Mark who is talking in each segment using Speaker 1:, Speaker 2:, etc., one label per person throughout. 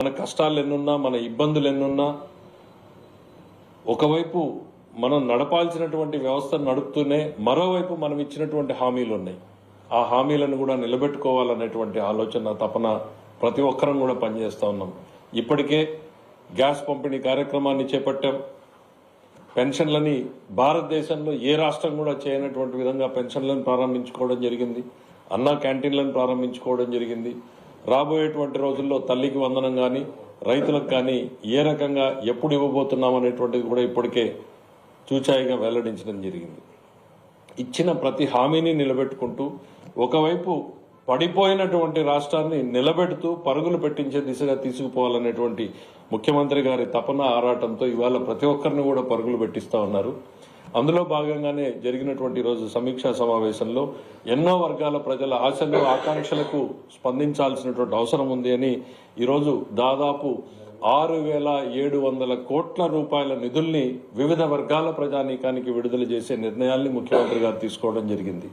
Speaker 1: మన కష్టాలు ఎన్నున్నా మన ఇబ్బందులు ఎన్నున్నా ఒకవైపు మనం నడపాల్సినటువంటి వ్యవస్థను నడుపుతూనే మరోవైపు మనం ఇచ్చినటువంటి హామీలు ఉన్నాయి. ఆ హామీలను కూడా నిలబెట్టుకోవాలనేటువంటి ఆలోచన తపన ప్రతి ఒక్కరం కూడా పనిచేస్తూ ఉన్నాం. ఇప్పటికే గ్యాస్ పంపిణీ కార్యక్రమాన్ని చేపట్టాం. పెన్షన్లని భారతదేశంలో ఏ రాష్ట్రం కూడా చేయనటువంటి విధంగా పెన్షన్లను ప్రారంభించుకోవడం జరిగింది. అన్నా క్యాంటీన్లను ప్రారంభించుకోవడం జరిగింది. రాబోయేటువంటి రోజుల్లో తల్లికి వందనం కానీ రైతులకు కానీ ఏ రకంగా ఎప్పుడు ఇవ్వబోతున్నాం అనేటువంటిది కూడా ఇప్పటికే చూచాయిగా వెల్లడించడం జరిగింది. ఇచ్చిన ప్రతి హామీని నిలబెట్టుకుంటూ ఒకవైపు పడిపోయినటువంటి రాష్ట్రాన్ని నిలబెడుతూ పరుగులు పెట్టించే దిశగా తీసుకుపోవాలనేటువంటి ముఖ్యమంత్రి గారి తపన ఆరాటంతో ఇవాళ ప్రతి ఒక్కరిని కూడా పరుగులు పెట్టిస్తా ఉన్నారు. అందులో భాగంగానే జరిగినటువంటి రోజు సమీక్షా సమావేశంలో ఎన్నో వర్గాల ప్రజల ఆశలు ఆకాంక్షలకు స్పందించాల్సినటువంటి అవసరం ఉంది అని ఈరోజు దాదాపు ఆరు వేల ఏడు వందల కోట్ల రూపాయల నిధుల్ని వివిధ వర్గాల ప్రజానీకానికి విడుదల చేసే నిర్ణయాల్ని ముఖ్యమంత్రి గారు తీసుకోవడం జరిగింది.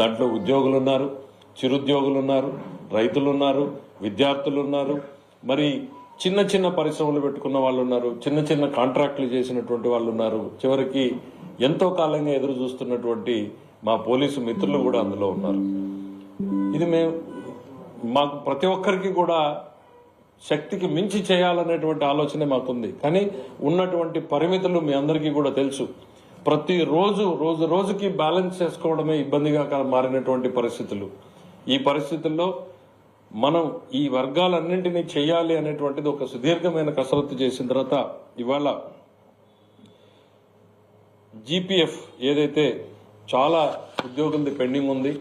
Speaker 1: దాంట్లో ఉద్యోగులున్నారు. చిరుద్యోగులు ఉన్నారు రైతులు ఉన్నారు విద్యార్థులు ఉన్నారు మరి చిన్న చిన్న పరిశ్రమలు పెట్టుకున్న వాళ్ళు ఉన్నారు చిన్న చిన్న కాంట్రాక్టులు చేసినటువంటి వాళ్ళు ఉన్నారు చివరికి ఎంతో కాలంగా ఎదురు చూస్తున్నటువంటి మా పోలీసు మిత్రులు కూడా అందులో ఉన్నారు. ఇది మేము మాకు ప్రతి ఒక్కరికి కూడా శక్తికి మించి చేయాలనేటువంటి ఆలోచనే మాకుంది. కానీ ఉన్నటువంటి పరిమితులు మీ అందరికీ కూడా తెలుసు. ప్రతిరోజు రోజు రోజుకి బ్యాలెన్స్ చేసుకోవడమే ఇబ్బందిగా మారినటువంటి పరిస్థితులు. ఈ పరిస్థితుల్లో మనం ఈ వర్గాలన్నింటినీ చేయాలి అనేటువంటిది ఒక సుదీర్ఘమైన కసరత్తు చేసిన తర్వాత ఇవాళ జీపీఎఫ్ ఏదైతే చాలా ఉద్యోగులది పెండింగ్ ఉంది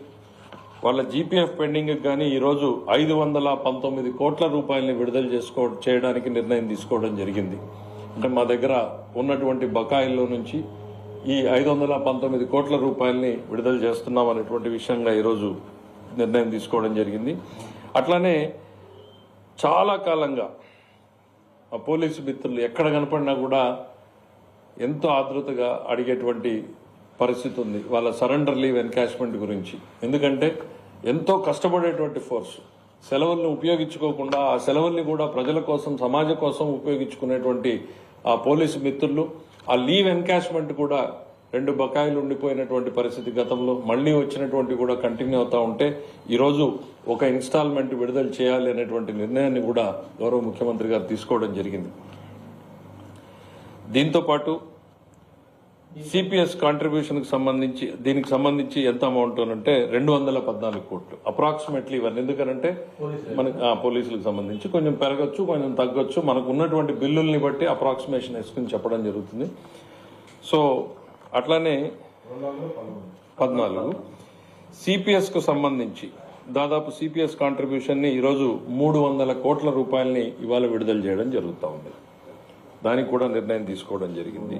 Speaker 1: వాళ్ళ జీపీఎఫ్ పెండింగ్ కానీ ఈరోజు ఐదు వందల పంతొమ్మిది కోట్ల రూపాయలని విడుదల చేసుకో చేయడానికి నిర్ణయం తీసుకోవడం జరిగింది. అంటే మా దగ్గర ఉన్నటువంటి బకాయిల్లో నుంచి ఈ ఐదు వందల పంతొమ్మిది కోట్ల రూపాయలని విడుదల చేస్తున్నాం అనేటువంటి విషయంగా ఈరోజు నిర్ణయం తీసుకోవడం జరిగింది. అట్లానే చాలా కాలంగా ఆ పోలీసు మిత్రులు ఎక్కడ కనపడినా కూడా ఎంతో ఆతృతగా అడిగేటువంటి పరిస్థితి ఉంది. వాళ్ళ సరెండర్ లీవ్ ఎన్కాష్మెంట్ గురించి. ఎందుకంటే ఎంతో కష్టపడేటువంటి ఫోర్స్. సెలవుల్ని ఉపయోగించుకోకుండా ఆ సెలవుల్ని కూడా ప్రజల కోసం సమాజం కోసం ఉపయోగించుకునేటువంటి ఆ పోలీసు మిత్రులు ఆ లీవ్ ఎన్కాష్మెంట్ కూడా రెండు బకాయిలు ఉండిపోయినటువంటి పరిస్థితి గతంలో మళ్ళీ వచ్చినటువంటి కూడా కంటిన్యూ అవుతా ఉంటే ఈరోజు ఒక ఇన్స్టాల్మెంట్ విడుదల చేయాలి అనేటువంటి నిర్ణయాన్ని కూడా గౌరవ ముఖ్యమంత్రి గారు తీసుకోవడం జరిగింది. దీంతో పాటు సిపిఎస్ కాంట్రిబ్యూషన్కి సంబంధించి దీనికి సంబంధించి ఎంత అమౌంట్ అంటే రెండు వందల పద్నాలుగు కోట్లు. అప్రాక్సిమేట్లీ ఇవన్నీ. ఎందుకనంటే మనకి ఆ, పోలీసులకు సంబంధించి కొంచెం పెరగచ్చు కొంచెం తగ్గొచ్చు. మనకు ఉన్నటువంటి బిల్లుల్ని బట్టి అప్రాక్సిమేషన్ వేసుకుని చెప్పడం జరుగుతుంది. సో అట్లానే పద్నాలుగు. సిపిఎస్కు సంబంధించి దాదాపు సిపిఎస్ కాంట్రిబ్యూషన్ని ఈరోజు మూడు వందల కోట్ల రూపాయలని ఇవాళ విడుదల చేయడం జరుగుతూ ఉంది. దానికి కూడా నిర్ణయం తీసుకోవడం జరిగింది.